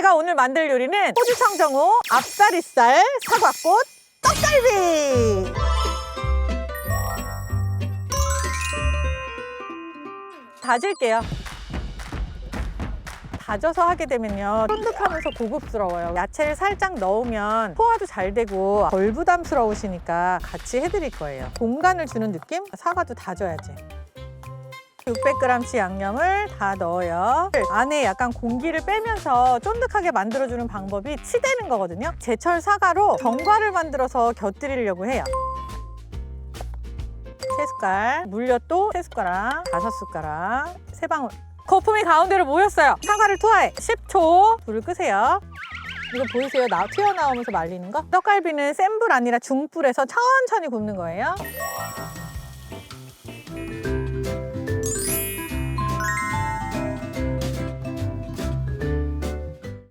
제가 오늘 만들 요리는 호주 청 정호 앞다리살 사과꽃 떡갈비. 다질게요. 다져서 하게 되면요 쫀득하면서 고급스러워요 야채를 살짝 넣으면 소화도 잘 되고 덜 부담스러우시니까 같이 해드릴 거예요 공간을 주는 느낌? 사과도 다져야지 600g치 양념을 다 넣어요 안에 약간 공기를 빼면서 쫀득하게 만들어주는 방법이 치대는 거거든요 제철 사과로 견과를 만들어서 곁들이려고 해요 세 숟갈, 물엿도 세 숟가락, 다섯 숟가락, 세 방울. 거품이 가운데로 모였어요. 사과를 투하해. 10초 불을 끄세요. 이거 보이세요? 나 튀어나오면서 말리는 거? 떡갈비는 센 불 아니라 중불에서 천천히 굽는 거예요.